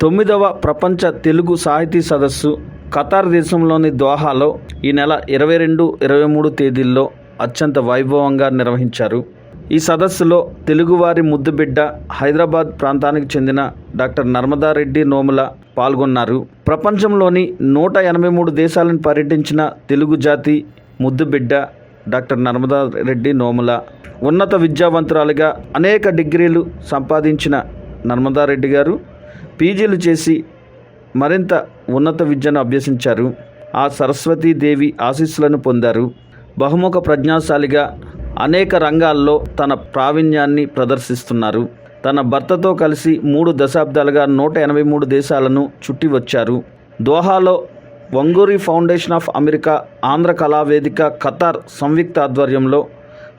తొమ్మిదవ ప్రపంచ తెలుగు సాహితీ సదస్సు ఖతార్ దేశంలోని దోహాలో ఈ నెల ఇరవై రెండు ఇరవై మూడు తేదీల్లో అత్యంత వైభవంగా నిర్వహించారు. ఈ సదస్సులో తెలుగువారి ముద్దుబిడ్డ హైదరాబాద్ ప్రాంతానికి చెందిన డాక్టర్ నర్మదారెడ్డి నోముల పాల్గొన్నారు. ప్రపంచంలోని నూట ఎనభై మూడు దేశాలను పర్యటించిన తెలుగు జాతి ముద్దుబిడ్డ డాక్టర్ నర్మదారెడ్డి నోముల ఉన్నత విద్యావంతురాలిగా అనేక డిగ్రీలు సంపాదించిన నర్మదారెడ్డి గారు పీజీలు చేసి మరింత ఉన్నత విద్యను అభ్యసించారు. ఆ సరస్వతీదేవి ఆశీస్సులను పొందారు. బహుముఖ ప్రజ్ఞాశాలిగా అనేక రంగాల్లో తన ప్రావీణ్యాన్ని ప్రదర్శిస్తున్నారు. తన భర్తతో కలిసి మూడు దశాబ్దాలుగా నూట ఎనభై మూడు దేశాలను చుట్టి వచ్చారు. దోహాలో Vanguri foundation of America Andhra Kalavedika Qatar సంయుక్త ఆధ్వర్యంలో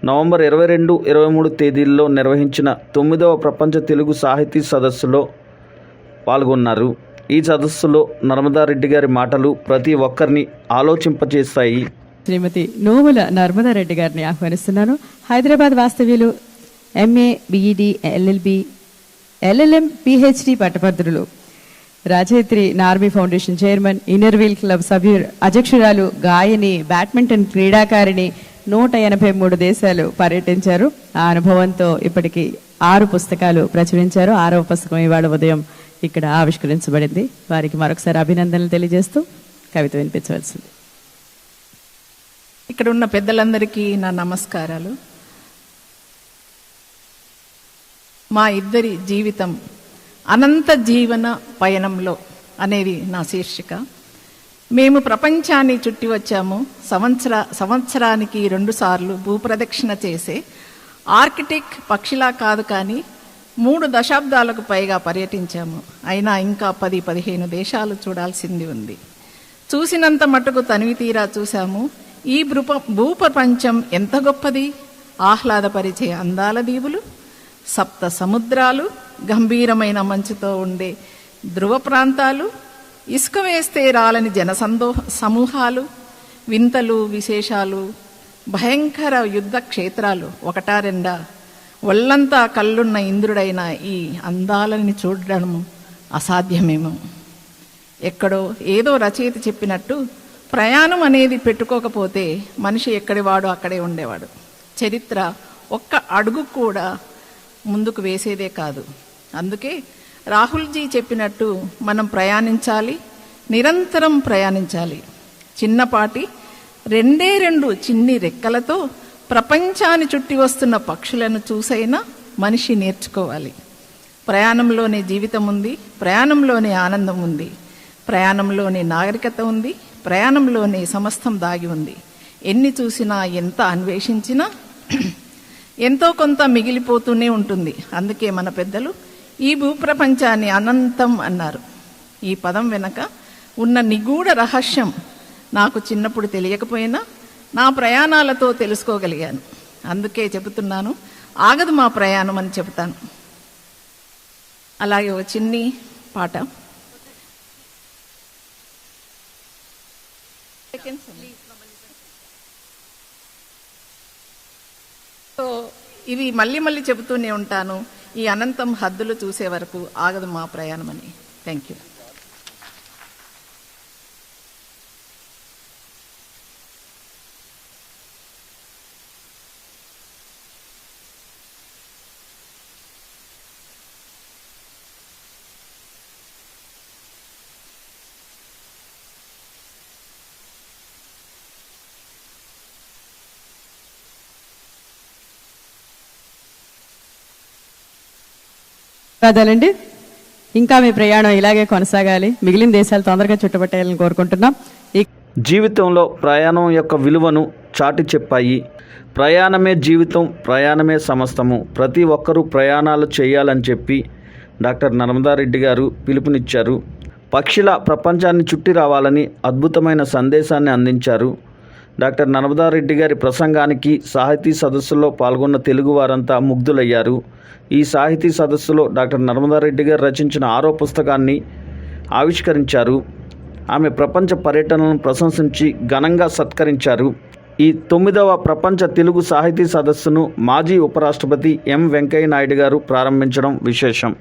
నవంబర్ ఇరవై రెండు ఇరవై మూడు తేదీల్లో నిర్వహించిన తొమ్మిదవ ప్రపంచ తెలుగు సాహితీ సదస్సులో పాల్గొన్నారు. ఈ సదస్సులో నర్మదారెడ్డి గారి మాటలు ప్రతి ఒక్కరిని ఆలోచింపచేస్తాయి శ్రీమతి నోముల నర్మదారెడ్డి గారిని ఆహ్వానిస్తున్నాను. హైదరాబాద్ వాస్తవ్యులు MA BEd LLB LLM PhD పట్టభద్రులు. రాజేత్రి నార్మీ foundation chairman inner wheel club సభ్యులు అధ్యక్షురాలు గాయని బ్యాడ్మింటన్ క్రీడాకారిణి నూట ఎనభై మూడు దేశాలు పర్యటించారు. ఆ అనుభవంతో ఇప్పటికి ఆరు పుస్తకాలు ప్రచురించారు. ఆరవ పుస్తకం ఇవాళ ఉదయం ఇక్కడ ఆవిష్కరించబడింది. వారికి మరొకసారి అభినందనలు తెలియజేస్తూ కవిత వినిపించవలసింది. ఇక్కడ ఉన్న పెద్దలందరికీ నా నమస్కారాలు. మా ఇద్దరి జీవితం అనంత జీవన పయనంలో అనేది నా శీర్షిక. మేము ప్రపంచాన్ని చుట్టి వచ్చాము. సంవత్సర సంవత్సరానికి రెండుసార్లు భూప్రదక్షిణ చేసే ఆర్కిటిక్ పక్షిలా కాదు కానీ మూడు దశాబ్దాలకు పైగా పర్యటించాము. అయినా ఇంకా పది పదిహేను దేశాలు చూడాల్సింది ఉంది. చూసినంత మటుకు తనివి తీరా చూశాము. ఈ భృప భూప్రపంచం ఎంత గొప్పది? ఆహ్లాదపరిచే అందాల దీవులు సప్త సముద్రాలు గంభీరమైన మంచుతో ఉండే ధ్రువ ప్రాంతాలు ఇసుక వేస్తే రాలని జనసందో సమూహాలు వింతలు విశేషాలు భయంకర యుద్ధ క్షేత్రాలు ఒకటా రెండా ఒళ్ళంతా కళ్ళున్న ఇంద్రుడైన ఈ అందాలని చూడడం అసాధ్యమేమో. ఎక్కడో ఏదో రచయిత చెప్పినట్టు ప్రయాణం అనేది పెట్టుకోకపోతే మనిషి ఎక్కడివాడు అక్కడే ఉండేవాడు. చరిత్ర ఒక్క అడుగు కూడా ముందుకు వేసేదే కాదు. అందుకే రాహుల్జీ చెప్పినట్టు మనం ప్రయాణించాలి నిరంతరం ప్రయాణించాలి. చిన్నపాటి రెండే రెండు చిన్ని రెక్కలతో ప్రపంచాన్ని చుట్టి వస్తున్న పక్షులను చూసైనా మనిషి నేర్చుకోవాలి. ప్రయాణంలోనే జీవితం ఉంది ప్రయాణంలోనే ఆనందం ఉంది ప్రయాణంలోనే నాగరికత ఉంది ప్రయాణంలోనే సమస్తం దాగి ఉంది. ఎన్ని చూసినా ఎంత అన్వేషించినా ఎంతో కొంత మిగిలిపోతూనే ఉంటుంది. అందుకే మన పెద్దలు ఈ భూప్రపంచాన్ని అనంతం అన్నారు. ఈ పదం వెనక ఉన్న నిగూఢ రహస్యం నాకు చిన్నప్పుడు తెలియకపోయినా నా ప్రయాణాలతో తెలుసుకోగలిగాను. అందుకే చెబుతున్నాను ఆగదు మా ప్రయాణం అని చెబుతాను. అలాగే ఒక చిన్ని పాట. సో ఇవి మళ్ళీ మళ్ళీ చెబుతూనే ఉంటాను. ఈ అనంతం హద్దులు చూసే వరకు ఆగదు మా ప్రయాణం అని. Thank you. ధన్యవాదాలండి ఇంకా మీ ప్రయాణం ఇలాగే కొనసాగాలి. మిగిలిన దేశాలు తొందరగా చుట్టుపట్టేయాలని కోరుకుంటున్నాం. ఈ జీవితంలో ప్రయాణం యొక్క విలువను చాటి చెప్పాయి. ప్రయాణమే జీవితం ప్రయాణమే సమస్తము. ప్రతి ఒక్కరూ ప్రయాణాలు చేయాలని చెప్పి డాక్టర్ నర్మదారెడ్డి గారు పిలుపునిచ్చారు. పక్షుల ప్రపంచాన్ని చుట్టి రావాలని అద్భుతమైన సందేశాన్ని అందించారు. డాక్టర్ నర్మదారెడ్డి గారి ప్రసంగానికి సాహితీ సదస్సులో పాల్గొన్న తెలుగు వారంతా ముగ్ధులయ్యారు. ఈ సాహితీ సదస్సులో డాక్టర్ నర్మదారెడ్డి గారు రచించిన ఆరో పుస్తకాన్ని ఆవిష్కరించారు. ఆమె ప్రపంచ పర్యటనను ప్రశంసించి ఘనంగా సత్కరించారు. ఈ తొమ్మిదవ ప్రపంచ తెలుగు సాహితీ సదస్సును మాజీ ఉపరాష్ట్రపతి ఎం వెంకయ్య నాయుడు గారు ప్రారంభించడం విశేషం.